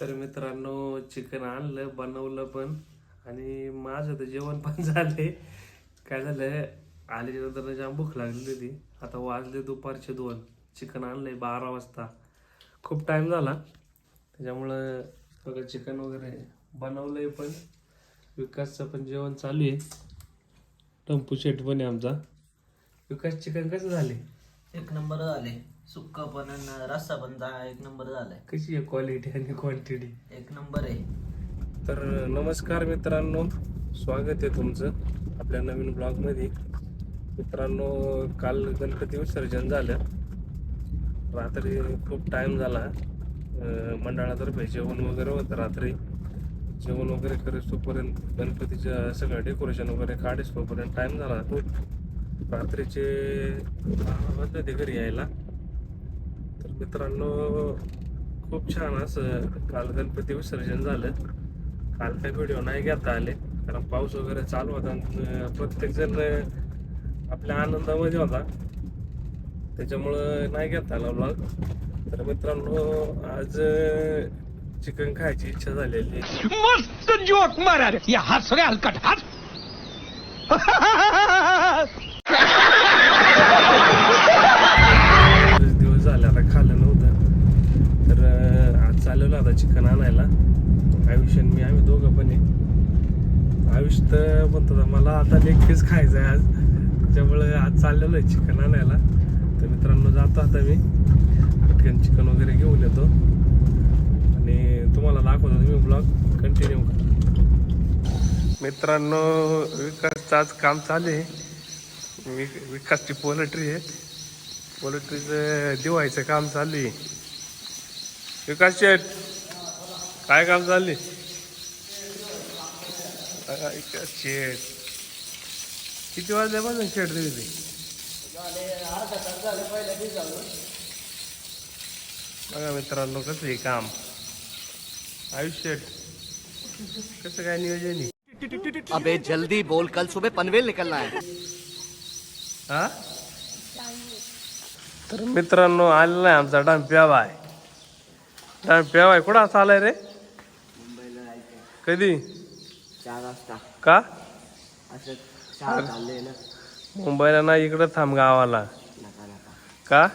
तर मित्रांनो चिकन आणलं बनवलं पण आणि माझं तर जेवण पण झाले. काय झालं आल्याच्यानंतर जाम भूक लागली होती. आता वाजले दुपारचे दोन. चिकन आणलंय बारा वाजता. खूप टाईम झाला. त्याच्यामुळं बघा चिकन वगैरे बनवलंय पण. विकासचं पण जेवण चालू आहे. टंपू शेट पण आहे आमचा. विकास चिकन कसं झाले? एक नंबर झाले सुक्क पण आणि रस्सा पण जा- एक नंबर झालाय. कशी आहे क्वालिटी आणि क्वांटिटी एक नंबर आहे. तर नमस्कार मित्रांनो. स्वागत आहे तुमचं आपल्या नवीन ब्लॉगमध्ये. मित्रांनो काल गणपती विसर्जन झालं. रात्री खूप टाईम झाला. अं, मंडळातर्फे जेवण वगैरे होतं रात्री. जेवण वगैरे करेस्तोपर्यंत गणपतीचं सगळं डेकोरेशन वगैरे काढेस्तोपर्यंत टाईम झाला. खूप रात्रीचे बारा वाजले ते घरी यायला. तर मित्रांनो खूप छान असं काल गणपती विसर्जन झालं. काल काही व्हिडिओ नाही घेता आले कारण पाऊस वगैरे चालू होता आणि प्रत्येक जण आपल्या आनंदामध्ये होता. त्याच्यामुळं नाही घेता आला ब्लॉग तर मित्रांनो आज चिकन खायची इच्छा झालेली आहे. मस्त जोक मारा या हलकट. हस. चिकन आणायला. आयुष आणि मी आम्ही दोघं पण आहे. आयुष तर म्हणतो मला आता लेग पीस खायचं आहे आज. त्याच्यामुळे आज चाललेलो आहे चिकन आणायला. तर मित्रांनो जातो आता मी. पटकन चिकन वगैरे घेऊन येतो. आणि तुम्हाला दाखवतो तुम्ही ब्लॉग कंटिन्यू करा. मित्रांनो विकासचं आज काम चालू आहे. विक विकासची पोल्ट्री आहे. पोल्ट्रीचं दिवायचं काम चालू आहे. विकास शेठ काय काम चालू आहे बघा, विकास शेठ किती वाजल्यापासून शेठ तुम्ही ते बघा मित्रांनो कसं आहे काम? आयुष शेठ कसं काय नियोजन अबे जल्दी बोल. कल सुबह पनवेल निकलना है. हा? तर मित्रांनो आलेला आहे आमचा डांप्या बाय डांप्या बाय कुठं असा आलाय रे? कधी? चार वाजता. का? असं ना. मुंबईला नाही इकडं थांब गावाला. नका नका. का?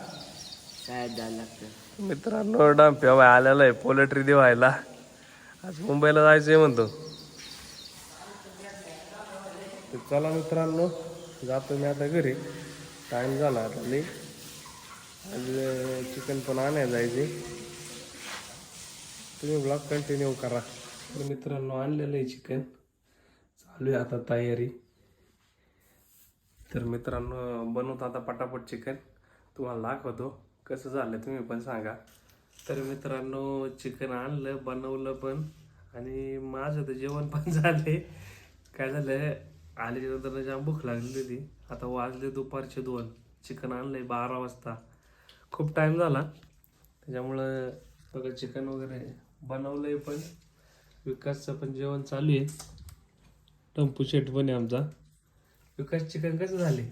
शाळेत जायला लागतं. मित्रांनो डांप्या बाय आलेला आहे पोल्ट्री देवायला. आज मुंबईला जायचंय म्हणतो. तर चला मित्रांनो जातो मी आता घरी. टाइम झाला आता लई आज चिकन पण आणायला जायचे तुम्ही ब्लॉग कंटिन्यू करा. तर मित्रांनो आणलेलं आहे चिकन चालू आहे आता तयारी. तर मित्रांनो बनवतो आता पटापट चिकन तुम्हाला दाखवतो कसं झालं तुम्ही पण सांगा. तर मित्रांनो चिकन आणलं बनवलं पण. आणि माझं तर जेवण पण झाले. काय झालं आल्याच्यानंतर जाम भूक लागली होती. आता वाजले दुपारचे दोन. चिकन आणलंय बारा वाजता. खूप टाईम झाला. त्याच्यामुळं बघा चिकन वगैरे बनवलंय पण. विकासचं पण जेवण चालू आहे. टंपू शेट पण आहे आमचा. विकास चिकन कसं झाले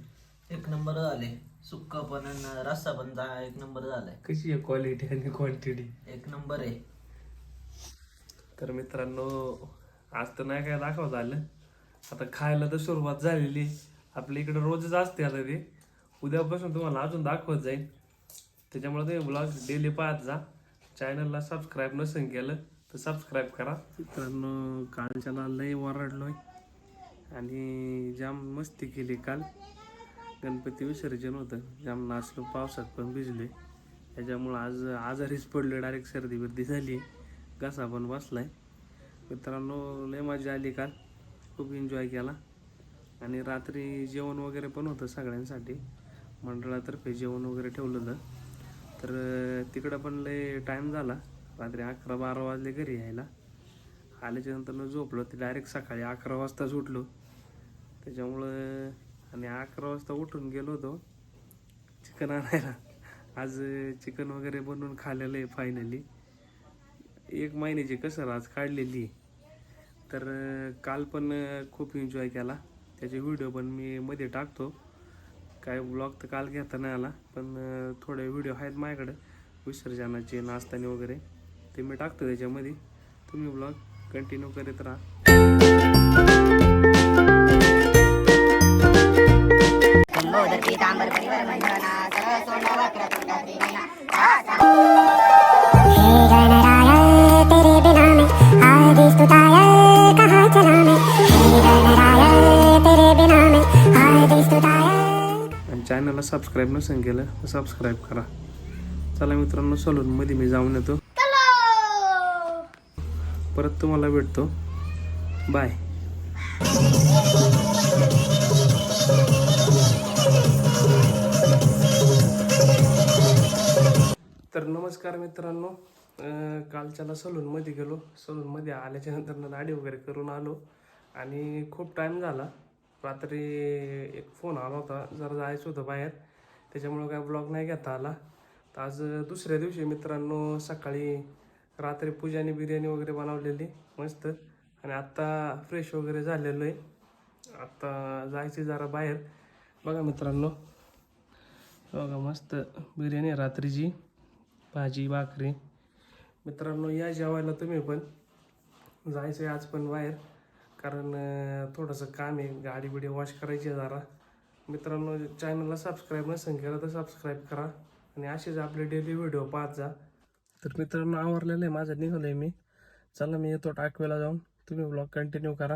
एक नंबर झाले सुक्क पण आणि रस्सा पण जा एक नंबर झालाय. कशी आहे क्वालिटी आणि क्वांटिटी एक नंबर आहे. तर मित्रांनो आज तर नाही काय दाखवता आलं आता खायला तर सुरुवात झालेली आहे. आपल्या इकडे रोजच असते आता ते. उद्यापासून तुम्हाला अजून दाखवत जाईल. त्याच्यामुळे तुम्ही ब्लॉग डेली पाहत जा. चॅनलला सबस्क्राईब नसेल केलं तर सबस्क्राईब करा. मित्रांनो कालच्या लई ओरडलोय. आणि जाम मस्ती केली काल. गणपती विसर्जन होतं. जाम नाचलो पावसात पण भिजले त्याच्यामुळं आज आजारीच पडलो डायरेक्ट सर्दी बिर्दी झाली घसा पण बसलाय. मित्रांनो लय मजा आली काल. खूप एन्जॉय केला. आणि रात्री जेवण वगैरे पण होतं सगळ्यांसाठी. मंडळातर्फे जेवण वगैरे ठेवलं होतं तर तिकडं पण लय टाईम झाला. रात्री अकरा बारा वाजले घरी यायला. आल्याच्यानंतर झोपलो ते डायरेक्ट सकाळी अकरा वाजताच उठलो. त्याच्यामुळं आणि अकरा वाजता उठून गेलो होतो चिकन आणायला. आज चिकन वगैरे बनवून खाल्लेलं आहे फायनली एक महिन्याची कसर आज काढलेली तर काल पण खूप एन्जॉय केला. त्याचे व्हिडिओ पण मी मध्ये टाकतो. काय ब्लॉग तर काल घेता नाही आला पण थोडे व्हिडिओ आहेत माझ्याकडे. विसर्जनाचे नाचताना वगैरे. ते मी टाकतो त्याच्यामध्ये. तुम्ही ब्लॉग कंटिन्यू करीत राहा. चॅनलला सबस्क्राईब नसेल केलं तर सबस्क्राईब करा. चला मित्रांनो सलूनमध्ये मी जाऊन येतो. परत तुम्हाला भेटतो. बाय. तर नमस्कार मित्रांनो. कालच्याला सलूनमध्ये गेलो. सलूनमध्ये आल्याच्यानंतर दाढी वगैरे करून आलो. आणि खूप टाईम झाला. रात्री एक फोन आला होता. जरा जायचं होतं बाहेर. त्याच्यामुळं काय ब्लॉग नाही घेता आला. तर आज दुसऱ्या दिवशी मित्रांनो सकाळी रात्री पूजाने बिर्याणी वगैरे बनवलेली मस्त. आणि आत्ता फ्रेश वगैरे झालेलो आहे. आत्ता जायचे जरा बाहेर. बघा मित्रांनो. बघा मस्त बिर्याणी आहे रात्रीची. भाजी भाकरी. मित्रांनो या जेवायला तुम्ही पण. जायचं आहे आज पण बाहेर. कारण थोडंसं काम आहे. गाडी बिडी वॉश करायची आहे जरा. मित्रांनो चॅनलला सबस्क्राईब नसेल केलं तर सबस्क्राईब करा. आणि असेच आपले डेली व्हिडिओ पाहत जा. तर मित्रांनो आवरलेलं आहे माझं निघालं आहे मी. चला मी येतो टाकवेला जाऊन. तुम्ही ब्लॉग कंटिन्यू करा.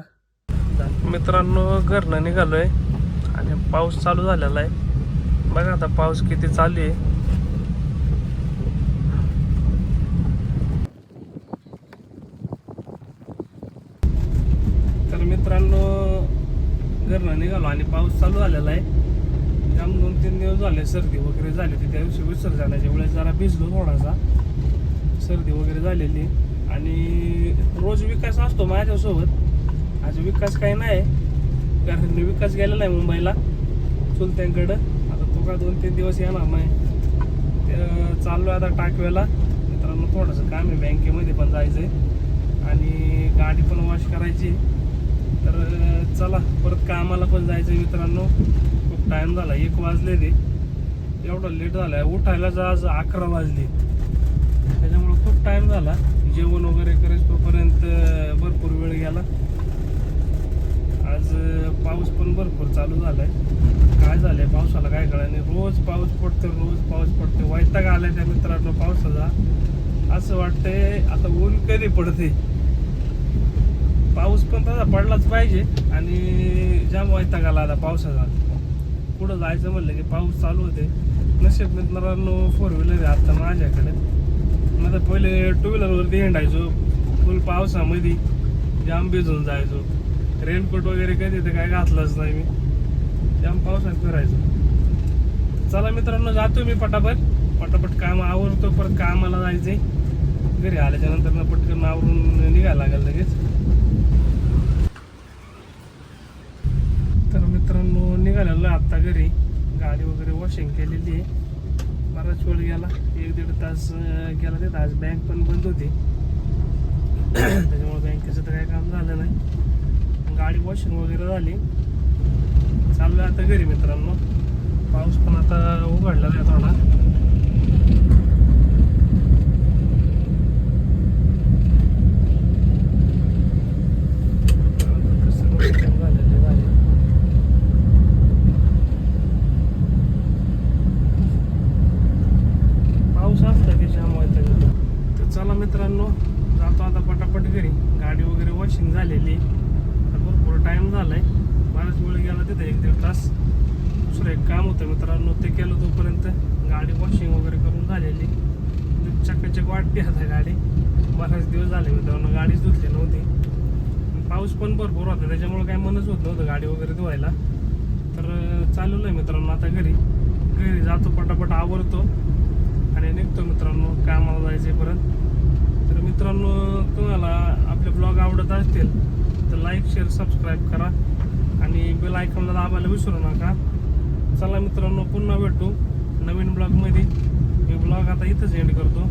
मित्रांनो घरनं निघालो आहे आणि पाऊस चालू झालेला आहे. बघा आता पाऊस किती चालू आहे. तर मित्रांनो घरनं निघालो आणि पाऊस चालू झालेला आहे. त्यामुळे दोन तीन दिवस झाले सर्दी वगैरे झाली होती. त्या दिवशी विसर्जनाच्या वेळेस जरा भिजलो थोडासा. सर्दी वगैरे झालेली आणि रोज विकास असतो माझ्यासोबत. आज विकास काही नाही. कारण विकास गेलेला आहे मुंबईला. चुलत्यांकडं आता तो का दोन तीन दिवस येणार नाही. ते चाललो आता टाकवेला मित्रांनो थोडंसं काम आहे बँकेमध्ये पण जायचं आहे आणि गाडी पण वॉश करायची. तर चला परत कामाला पण जायचं आहे मित्रांनो. खूप टाईम झाला. एक वाजले ते एवढं लेट झालं आहे उठायलाच आज अकरा वाजले. त्याच्यामुळं खूप टाईम झाला. जेवण वगैरे करायचं तोपर्यंत भरपूर वेळ गेला. आज पाऊस पण भरपूर चालू झालाय. काय झालंय पावसाला काय कळलं नाही. रोज पाऊस पडतो रोज पाऊस पडतो वैताग आलाय त्या मित्रांनो पावसाचा. असं वाटतंय आता ऊन कधी पडते पाऊस पण तसा पडलाच पाहिजे आणि जाम वैताग आला आता पावसाचा. पुढं जायचं म्हणलं की पाऊस चालू होते नशीब मित्रांनो फोर व्हीलर आहे आता माझ्याकडे. पहिले टू व्हीलरवरती हिंडायचो. फुल पावसामध्ये जाम भिजून जायचो. रेनकोट वगैरे कधी तर काय घातलंच नाही मी. जाम पावसात फिरायचो. चला मित्रांनो जातो मी पटापट. पटापट काम आवरतो परत कामाला जायचे घरी आल्याच्यानंतर ना पटकन आवरून निघायला लागेल लगेच. तर मित्रांनो निघालेलो आत्ता घरी. गाडी वगैरे वॉशिंग केलेली आहे. बराच वेळ गेला. एक दीड तास गेला तिथं आज बँक पण बंद होती. त्याच्यामुळे बँकेचं तर काही काम झालं नाही. गाडी वॉशिंग वगैरे झाली. चाललो आता घरी मित्रांनो. पाऊस पण आता उघडला आहे थोडा कसं rotation झालेलं आहे. पाऊस असला की त्याच्यामुळे तर तर चला मित्रांनो जातो आता पटापट घरी गाडी वगैरे वॉशिंग झालेली. तर भरपूर टाईम झालाय. बराच वेळ गेला तिथे एक दीड तास. दुसरं एक काम होतं मित्रांनो ते केलं तोपर्यंत गाडी वॉशिंग वगैरे करून झालेली. चकाचक वाटते आता गाडी. बराच दिवस झाले मित्रांनो गाडीच धुतली नव्हती. पाऊस पण भरपूर होता त्याच्यामुळे काही मनच होत नव्हतं गाडी वगैरे धुवायला. तर चालू आहे मित्रांनो आता घरी. घरी जातो पटापट आवरतो. आणि निघतो मित्रांनो कामाला जायचे परत. तर मित्रांनो तुम्हाला ब्लॉग आवडत असतील तर लाईक शेअर सबस्क्राईब करा. आणि बेल आयकॉनला दाबायला विसरू नका. चला मित्रांनो पुन्हा भेटू नवीन ब्लॉगमध्ये मी ब्लॉग आता इथंच एंड करतो.